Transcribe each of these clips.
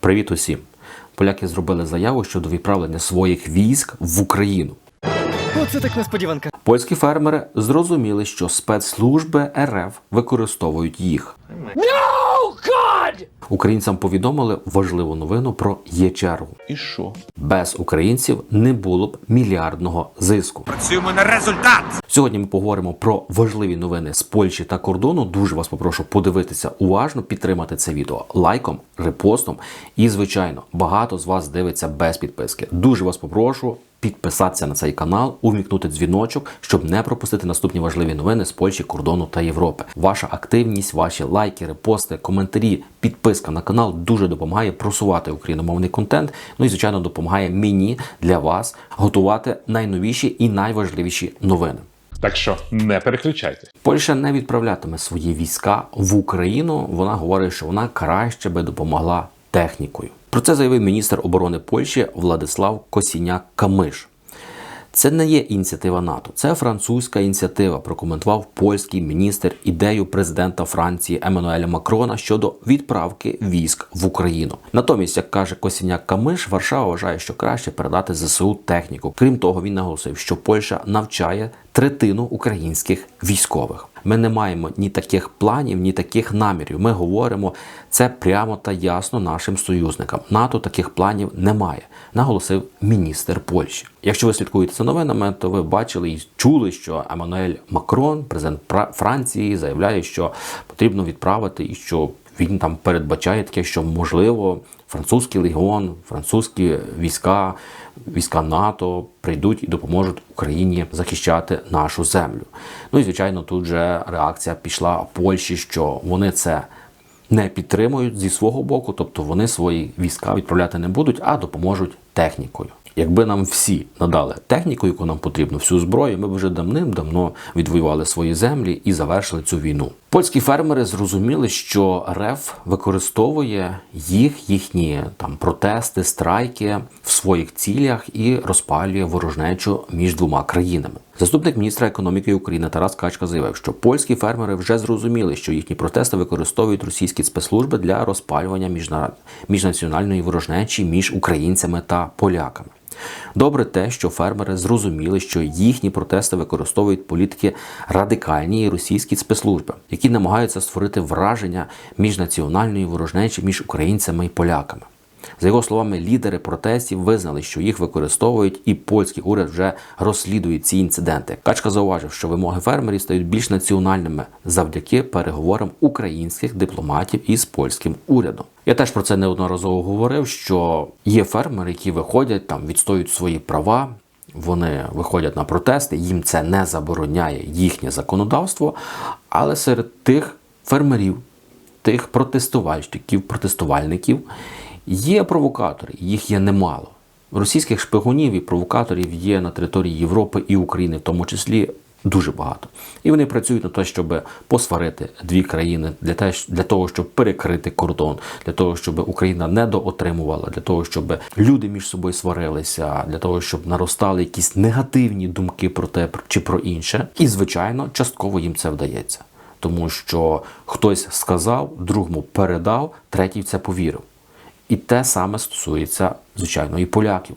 Привіт усім! Поляки зробили заяву щодо відправлення своїх військ в Україну. Оце так несподіванка. Польські фермери зрозуміли, що спецслужби РФ використовують їх. Українцям повідомили важливу новину про є-чергу. І що? Без українців не було б мільярдного зиску. Працюємо на результат. Сьогодні ми поговоримо про важливі новини з Польщі та кордону. Дуже вас попрошу подивитися уважно, підтримати це відео лайком, репостом. І, звичайно, багато з вас дивиться без підписки. Дуже вас попрошу підписатися на цей канал, увімкнути дзвіночок, щоб не пропустити наступні важливі новини з Польщі, кордону та Європи. Ваша активність, ваші лайки, репости, коментарі, підписка на канал дуже допомагає просувати україномовний контент. Ну і звичайно допомагає мені для вас готувати найновіші і найважливіші новини. Так що не переключайтесь. Польща не відправлятиме свої війська в Україну. Вона говорить, що вона краще би допомогла технікою. Про це заявив міністр оборони Польщі Владислав Косіняк Камиш. Це не є ініціатива НАТО, це французька ініціатива. Прокоментував польський міністр ідею президента Франції Еммануеля Макрона щодо відправки військ в Україну. Натомість, як каже Косіняк Камиш, Варшава вважає, що краще передати ЗСУ техніку. Крім того, він наголосив, що Польща навчає третину українських військових. Ми не маємо ні таких планів, ні таких намірів. Ми говоримо це прямо та ясно нашим союзникам. НАТО таких планів немає, наголосив міністр Польщі. Якщо ви слідкуєте за новинами, то ви бачили і чули, що Еммануель Макрон, президент Франції, заявляє, що потрібно відправити і що він там передбачає таке, що можливо французький легіон, французькі війська, війська НАТО прийдуть і допоможуть Україні захищати нашу землю. Ну і звичайно, тут же реакція пішла Польщі, що вони це не підтримують зі свого боку, тобто вони свої війська відправляти не будуть, а допоможуть технікою. Якби нам всі надали техніку, яку нам потрібно, всю зброю, ми б вже давним-давно відвоювали свої землі і завершили цю війну. Польські фермери зрозуміли, що РФ використовує їх, їхні там протести, страйки в своїх цілях і розпалює ворожнечу між двома країнами. Заступник міністра економіки України Тарас Качка заявив, що польські фермери вже зрозуміли, що їхні протести використовують російські спецслужби для розпалювання міжна- міжнаціональної ворожнечі між українцями та поляками. Добре те, що фермери зрозуміли, що їхні протести використовують політики радикальні і російські спецслужби, які намагаються створити враження міжнаціональної ворожнечі між українцями і поляками. За його словами, лідери протестів визнали, що їх використовують, і польський уряд вже розслідує ці інциденти. Качка зауважив, що вимоги фермерів стають більш національними завдяки переговорам українських дипломатів із польським урядом. Я теж про це неодноразово говорив, що є фермери, які виходять там, відстоюють свої права. Вони виходять на протести, їм це не забороняє їхнє законодавство, але серед тих фермерів, тих протестувальщиків, протестувальників є провокатори, їх є немало. Російських шпигунів і провокаторів є на території Європи і України, в тому числі дуже багато. І вони працюють на те, щоб посварити дві країни для те, для того, щоб перекрити кордон, для того, щоб Україна не доотримувала, для того, щоб люди між собою сварилися, для того, щоб наростали якісь негативні думки про те чи про інше. І звичайно, частково їм це вдається. Тому що хтось сказав, другому передав, третій в це повірив. І те саме стосується, звичайно, і поляків.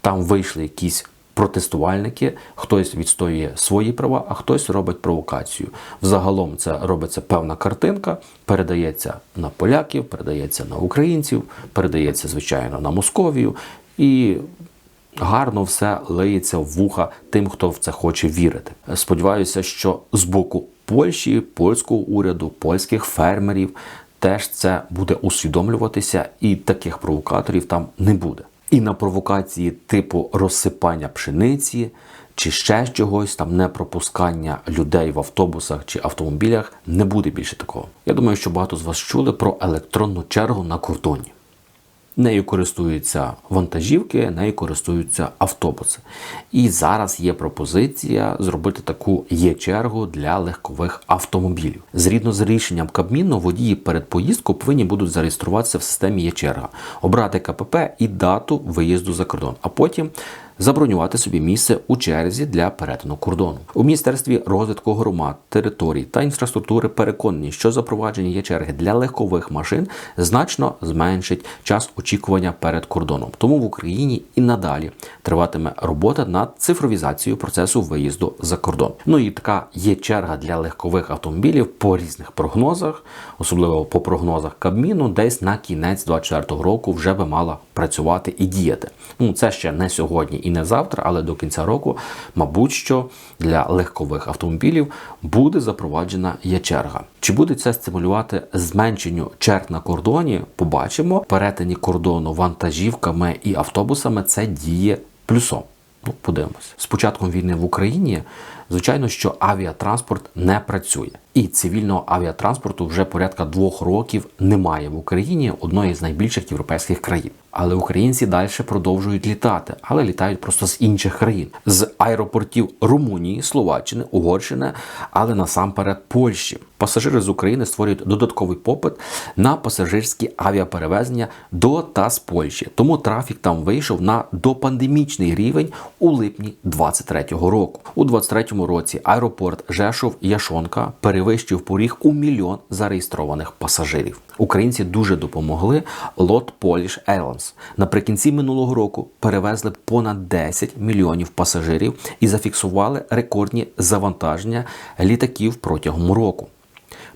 Там вийшли якісь протестувальники, хтось відстоює свої права, а хтось робить провокацію. Взагалом це робиться певна картинка, передається на поляків, передається на українців, передається, звичайно, на Московію. І гарно все лиється в вуха тим, хто в це хоче вірити. Сподіваюся, що з боку Польщі, польського уряду, польських фермерів теж це буде усвідомлюватися, і таких провокаторів там не буде. І на провокації типу розсипання пшениці чи ще чогось, там не пропускання людей в автобусах чи автомобілях не буде більше такого. Я думаю, що багато з вас чули про електронну чергу на кордоні. Нею користуються вантажівки, нею користуються автобуси. І зараз є пропозиція зробити таку є-чергу для легкових автомобілів. Згідно з рішенням Кабміну, водії перед поїздкою повинні будуть зареєструватися в системі є-черга, обрати КПП і дату виїзду за кордон, а потім забронювати собі місце у черзі для перетину кордону. У міністерстві розвитку громад, територій та інфраструктури переконані, що запровадження є черги для легкових машин значно зменшить час очікування перед кордоном. Тому в Україні і надалі триватиме робота над цифровізацією процесу виїзду за кордон. Ну і така є черга для легкових автомобілів по різних прогнозах, особливо по прогнозах Кабміну, десь на кінець 2024 року вже би мала працювати і діяти. Ну це ще не сьогодні не завтра, але до кінця року, мабуть, що для легкових автомобілів буде запроваджена є черга. Чи буде це стимулювати зменшенню черг на кордоні? Побачимо. Перетині кордону вантажівками і автобусами це діє плюсом. Ну, подивимось. З початком війни в Україні, звичайно, що авіатранспорт не працює. І цивільного авіатранспорту вже порядка двох років немає в Україні, одної з найбільших європейських країн. Але українці далі продовжують літати, але літають просто з інших країн, з аеропортів Румунії, Словаччини, Угорщини, але насамперед Польщі. Пасажири з України створюють додатковий попит на пасажирські авіаперевезення до та з Польщі. Тому трафік там вийшов на допандемічний рівень у липні 2023 року. У 2023 році аеропорт Жешов Яшонка перевищив поріг у мільйон зареєстрованих пасажирів. Українці дуже допомогли Lot Polish Airlines. Наприкінці минулого року перевезли понад 10 мільйонів пасажирів і зафіксували рекордні завантаження літаків протягом року.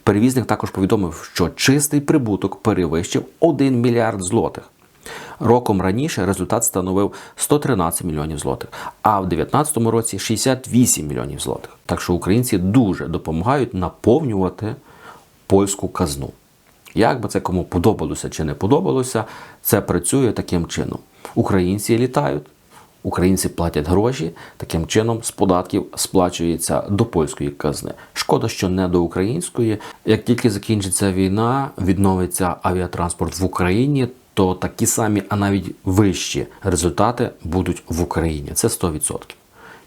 Перевізник також повідомив, що чистий прибуток перевищив 1 мільярд злотих. Роком раніше результат становив 113 мільйонів злотих, а в 2019 році 68 мільйонів злотих. Так що українці дуже допомагають наповнювати польську казну. Як би це кому подобалося чи не подобалося, це працює таким чином. Українці літають, українці платять гроші, таким чином з податків сплачується до польської казни. Шкода, що не до української. Як тільки закінчиться війна, відновиться авіатранспорт в Україні, то такі самі, а навіть вищі результати будуть в Україні. Це 100%.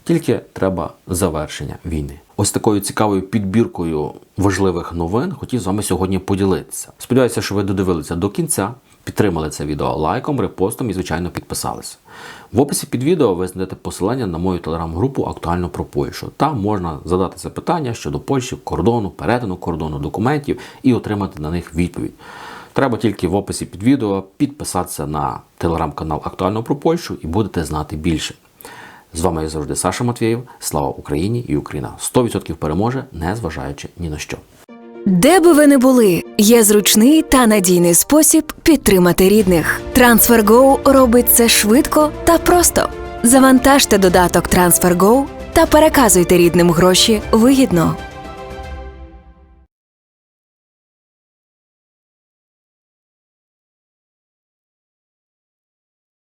Тільки треба завершення війни. Ось такою цікавою підбіркою важливих новин хотів з вами сьогодні поділитися. Сподіваюся, що ви додивилися до кінця, підтримали це відео лайком, репостом і, звичайно, підписалися. В описі під відео ви знайдете посилання на мою телеграм-групу актуально про Польщу. Там можна задати запитання щодо Польщі, кордону, перетину кордону, документів і отримати на них відповідь. Треба тільки в описі під відео підписатися на телеграм-канал Актуально про Польщу і будете знати більше. З вами як завжди Саша Матвєєв. Слава Україні і Україна 100% переможе, не зважаючи ні на що. Де би ви не були, є зручний та надійний спосіб підтримати рідних. TransferGo робить це швидко та просто. Завантажте додаток TransferGo та переказуйте рідним гроші вигідно.